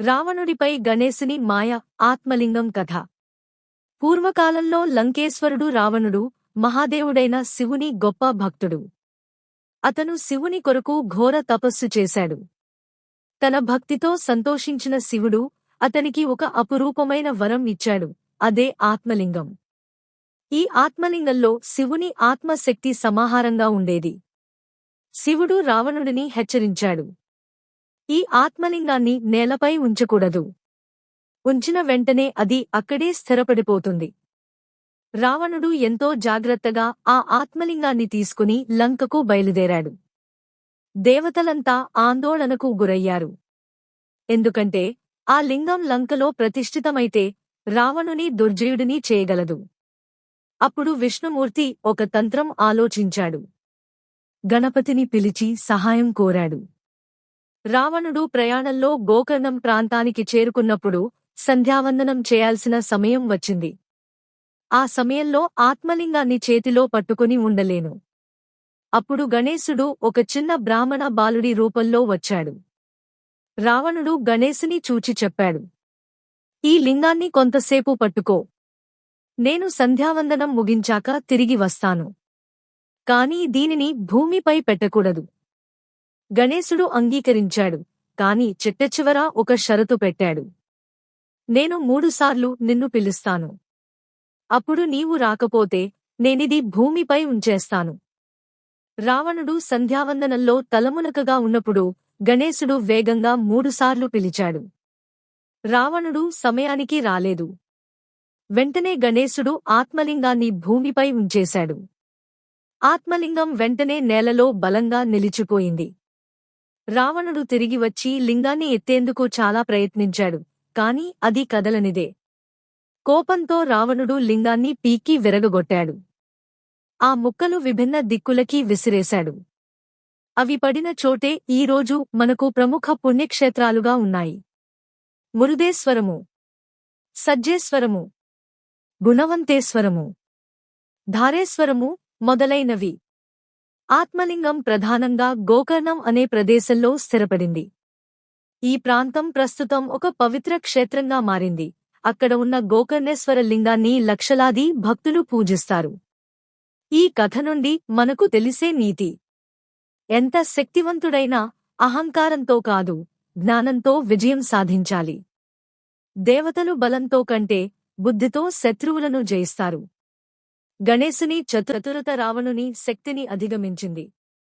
రావణుడిపై గణేశుని మాయ ఆత్మలింగం కథ. పూర్వకాలంలో లంకేశ్వరుడు రావణుడు మహాదేవుడైన శివుని గొప్ప భక్తుడు. అతను శివుని కొరకు ఘోర తపస్సు చేశాడు. తన భక్తితో సంతోషించిన శివుడు అతనికి ఒక అపురూపమైన వరం ఇచ్చాడు అదే ఆత్మలింగం. ఈ ఆత్మలింగంలో శివుని ఆత్మశక్తి సమాహారంగా ఉండేది. శివుడు రావణుడిని హెచ్చరించాడు. ఈ ఆత్మలింగాన్ని నేలపై ఉంచకూడదు. ఉంచిన వెంటనే అది అక్కడే స్థిరపడిపోతుంది. రావణుడు ఎంతో జాగ్రత్తగా ఆ ఆత్మలింగాన్ని తీసుకుని లంకకు బయలుదేరాడు. దేవతలంతా ఆందోళనకు గురయ్యారు. ఎందుకంటే ఆ లింగం లంకలో ప్రతిష్ఠితమైతే రావణుని దుర్జయుడిని చేయగలదు. అప్పుడు విష్ణుమూర్తి ఒక తంత్రం ఆలోచించాడు. గణపతిని పిలిచి సహాయం కోరాడు. రావణుడు ప్రయాణంలో గోకర్ణం ప్రాంతానికి చేరుకున్నప్పుడు సంధ్యావందనం చేయాల్సిన సమయం వచ్చింది. ఆ సమయంలో ఆత్మలింగాన్ని చేతిలో పట్టుకుని ఉండలేను. అప్పుడు గణేశుడు ఒక చిన్న బ్రాహ్మణ బాలుడి రూపంలో వచ్చాడు. రావణుడు గణేశుని చూచి చెప్పాడు ఈ లింగాన్ని కొంతసేపు పట్టుకో. నేను సంధ్యావందనం ముగించాక తిరిగి వస్తాను. కాని దీనిని భూమిపై పెట్టకూడదు. గణేశుడు అంగీకరించాడు కాని చిట్టచివరా ఒక షరతు పెట్టాడు. నేను మూడుసార్లు నిన్ను పిలుస్తాను. అప్పుడు నీవు రాకపోతే నేనిది భూమిపై ఉంచేస్తాను. రావణుడు సంధ్యావందనంలో తలమునకగా ఉన్నప్పుడు గణేశుడు వేగంగా మూడుసార్లు పిలిచాడు. రావణుడు సమయానికి రాలేదు. వెంటనే గణేశుడు ఆత్మలింగాన్ని భూమిపై ఉంచేశాడు. ఆత్మలింగం వెంటనే నేలలో బలంగా నిలిచిపోయింది. రావణుడు తిరిగి వచ్చి లింగాన్ని ఎత్తేందుకు చాలా ప్రయత్నించాడు. కాని అది కదలనిదే. కోపంతో రావణుడు లింగాన్ని పీకి విరగగొట్టాడు. ఆ ముక్కలు విభిన్న దిక్కులకి విసిరేశాడు. అవి పడిన చోటే ఈరోజు మనకు ప్రముఖ పుణ్యక్షేత్రాలుగా ఉన్నాయి. మురుదేశ్వరము సజ్జేశ్వరము గుణవంతేశ్వరము ధారేశ్వరము మొదలైనవి. ఆత్మలింగం ప్రధానంగా గోకర్ణం అనే ప్రదేశంలో స్థిరపడింది. ఈ ప్రాంతం ప్రస్తుతం ఒక పవిత్ర క్షేత్రంగా మారింది. అక్కడ ఉన్న గోకర్ణేశ్వర లింగాన్ని లక్షలాది భక్తులు పూజిస్తారు. ఈ కథ నుండి మనకు తెలిసే నీతి. ఎంత శక్తివంతుడైనా అహంకారంతో కాదు జ్ఞానంతో విజయం సాధించాలి. దేవతలు బలంతో కంటే బుద్ధితో శత్రువులను జయిస్తారు. గణేశుని చతురత రావణుని శక్తిని అధిగమించింది.